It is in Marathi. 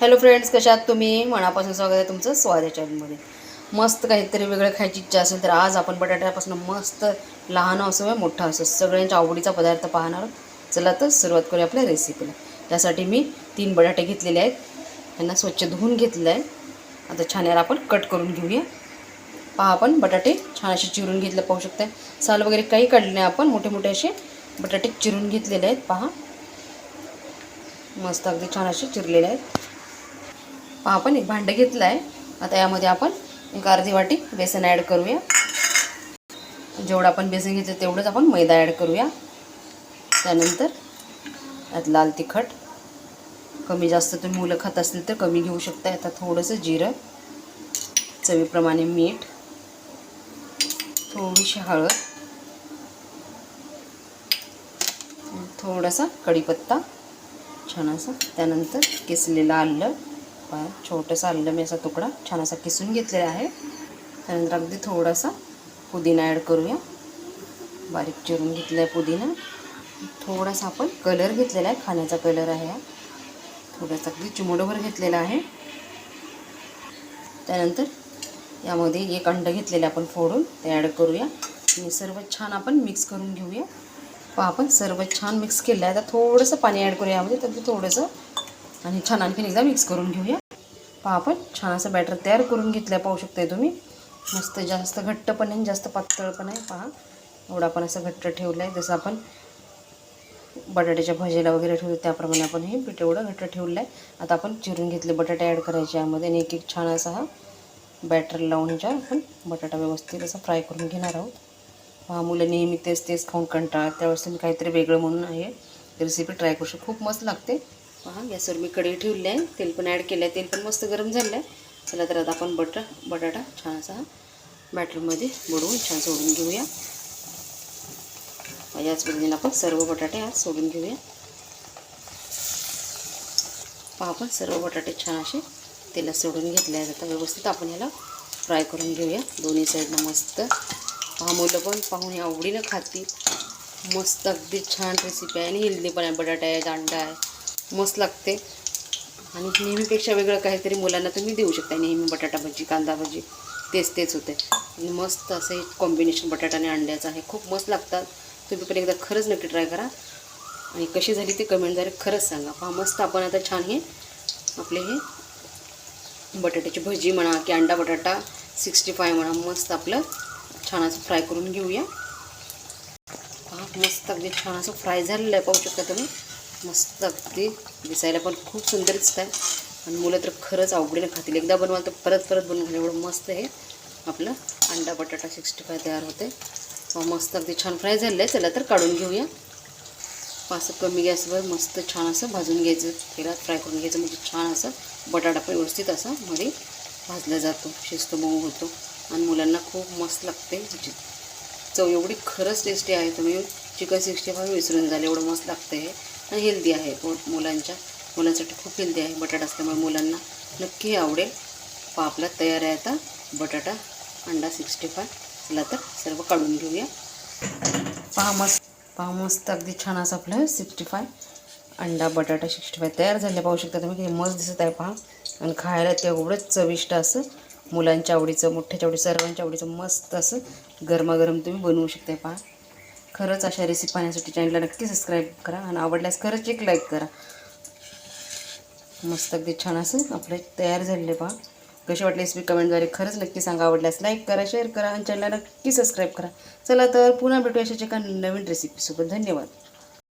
हॅलो फ्रेंड्स कशात तुम्ही? मनापासून स्वागत आहे तुमचं स्वाद या चॅनलमध्ये. मस्त काहीतरी वेगळं खायची इच्छा असेल तर आज आपण बटाट्यापासून मस्त लहान असो या मोठा असो सगळ्यांच्या आवडीचा पदार्थ पाहणार चला तर सुरुवात करूया आपल्या रेसिपीला त्यासाठी मी तीन बटाटे घेतलेले आहेत. त्यांना स्वच्छ धुवून घेतलं आहे. आता छान याला आपण कट करून घेऊया. पहा आपण बटाटे छान असे चिरून घेतले पाहू शकता साल वगैरे काही काढले नाही आपण मोठे मोठे असे बटाटे चिरून घेतलेले आहेत. पहा. मस्त अगदी छान असे चिरलेले आहेत. आपण एक भांडं घेतलं आहे आता यामध्ये आपण एक अर्धी वाटी बेसन ॲड करूया. जेवढं आपण बेसन घेतलं तेवढंच आपण मैदा ॲड करूया. त्यानंतर यात लाल तिखट. कमी जास्त तुम्ही मुलं खात असतील तर कमी घेऊ शकता. आता थोडंसं जिरं चवीप्रमाणे मीठ थोडीशी हळद थोडासा कढीपत्ता छान असा. त्यानंतर किसलेलं आलं पहा छोटंसं मी असा तुकडा. छान असा किसून घेतलेला आहे. त्यानंतर अगदी थोडासा पुदिना ॲड करूया. बारीक चिरून घेतला आहे पुदिना. थोडासा आपण कलर घेतलेला आहे. खाण्याचा कलर आहे हा. थोडासा अगदी चिमोडोभर घेतलेला आहे. त्यानंतर यामध्ये एक अंडं घेतलेलं आपण फोडून. ते ॲड करूया. आणि सर्व छान आपण मिक्स करून घेऊया. पहा आपण सर्व छान मिक्स केलं आहे आता थोडंसं पाणी ॲड करूया यामध्ये. तर थोडंसं आणि छान आणखीन एकदा मिक्स करून घेऊया. पहा आपण छान असं बॅटर तयार करून घेतलं आहे पाहू शकताय तुम्ही. मस्त जास्त घट्ट पण आहे जास्त पातळ पण आहे पहा. एवढं आपण असं घट्ट ठेवलं आहे जसं आपण बटाट्याच्या भाजीला वगैरे ठेवतो त्याप्रमाणे आपण हे पीठ एवढं घट्ट ठेवलं आहे आता आपण चिरून घेतले बटाटे ॲड करायचे यामध्ये आणि एक एक छान असा हा बॅटर लावून ह्याच्या आपण बटाटा व्यवस्थित असा फ्राय करून घेणार आहोत. पहा मुलं नेहमी तेच तेच खाऊन कंटाळा त्यावेळेस तुम्ही काहीतरी वेगळं म्हणून आहे रेसिपी ट्राय करू शकतो. खूप मस्त लागते. पहा गॅसवर मी कढई ठेवली आहे. तेल पण ॲड केलं आहे तेल पण मस्त गरम झालं आहे चला तर आता आपण बटर बटाटा छान असा बॅटरमध्ये बुडवून छान सोडून घेऊया. याच पद्धतीने आपण सर्व बटाटे आज सोडून घेऊया. पहा आपण सर्व बटाटे छान असे तेलात सोडून घेतले आहेत. आता व्यवस्थित आपण याला फ्राय करून घेऊया. दोन्ही साईडनं मस्त. पहा मुलं पण पाहून हे आवडीनं खातील. मस्त अगदी छान रेसिपी आहे. आणि हेल्दी पण आहे बटाटा आहे दांडा आहे. मस्त लागते. आणि नेहमीपेक्षा वेगळं काहीतरी मुलांना तुम्ही देऊ शकता. नेहमी बटाटा भजी कांदा भजी तेच तेच होते. आणि मस्त असं हे कॉम्बिनेशन बटाटा आणि अंड्याचं आहे. खूप मस्त लागतात. तुम्ही पण एकदा खरंच नक्की ट्राय करा. आणि कशी झाली ती कमेंटद्वारे खरंच सांगा. पहा मस्त आपण आता छान हे आपले हे बटाट्याची भजी म्हणा की अंडा बटाटा सिक्स्टी फाय म्हणा मस्त आपलं छान असं फ्राय करून घेऊया. पहा मस्त अगदी छान असं फ्राय झालेलं आहे. पाहू शकता तुम्ही. मस्त अगदी दिसायला पण खूप सुंदर दिसत आहे आणि मुलं तर खरंच आवडीनं खातील. एकदा बनवाल तर परत परत बनवून एवढं मस्त हे आपलं अंडा बटाटा सिक्स्टी फाय तयार होते. मस्त अगदी छान फ्राय झालेलं आहे. चला तर काढून घेऊया. असं कमी गॅसवर मस्त छान असं भाजून घ्यायचं. तेलात फ्राय करून घ्यायचं. म्हणजे छान असं बटाटा पण व्यवस्थित असं मध्ये भाजला जातो. शिस्त मऊ होतो. आणि मुलांना खूप मस्त लागते. ह्याची चव एवढी खरंच टेस्टी आहे. तुम्ही चिकन सिक्स्टी फाय विसरून झाले एवढं मस्त लागतं हे. हेल्दी आहे मुलांच्या. मुलांसाठी खूप हेल्दी आहे बटाटा असल्यामुळे मुलांना नक्की आवडेल. पहा आपला तयार आहे आता बटाटा अंडा सिक्स्टी फाय चला तर सर्व काढून घेऊया. पहा मस्त पहा मस्त. अगदी छान असं आपलं सिक्स्टी फाय अंडा बटाटा सिक्स्टी फाय तयार झाले. पाहू शकता तुम्ही किती मस्त दिसत आहे पहा. आणि खायला तेवढंच चविष्ट असं. मुलांच्या आवडीचं मोठ्याच्या आवडीचं सर्वांच्या आवडीचं मस्त असं गरमागरम तुम्ही बनवू शकता पहा. खरंच अशा रेसिपी पाहण्यासाठी चॅनलला नक्की सबस्क्राईब करा आणि आवडल्यास खरंच एक लाईक करा. मस्त अगदी छान असं आपले तयार झालेले पहा. कशी वाटली रेसिपी कमेंटद्वारे खरंच नक्की सांगा. आवडल्यास लाईक करा शेअर करा आणि चॅनलला नक्की सबस्क्राईब करा. चला तर पुन्हा भेटूया अशाच एका नवीन रेसिपीसोबत धन्यवाद.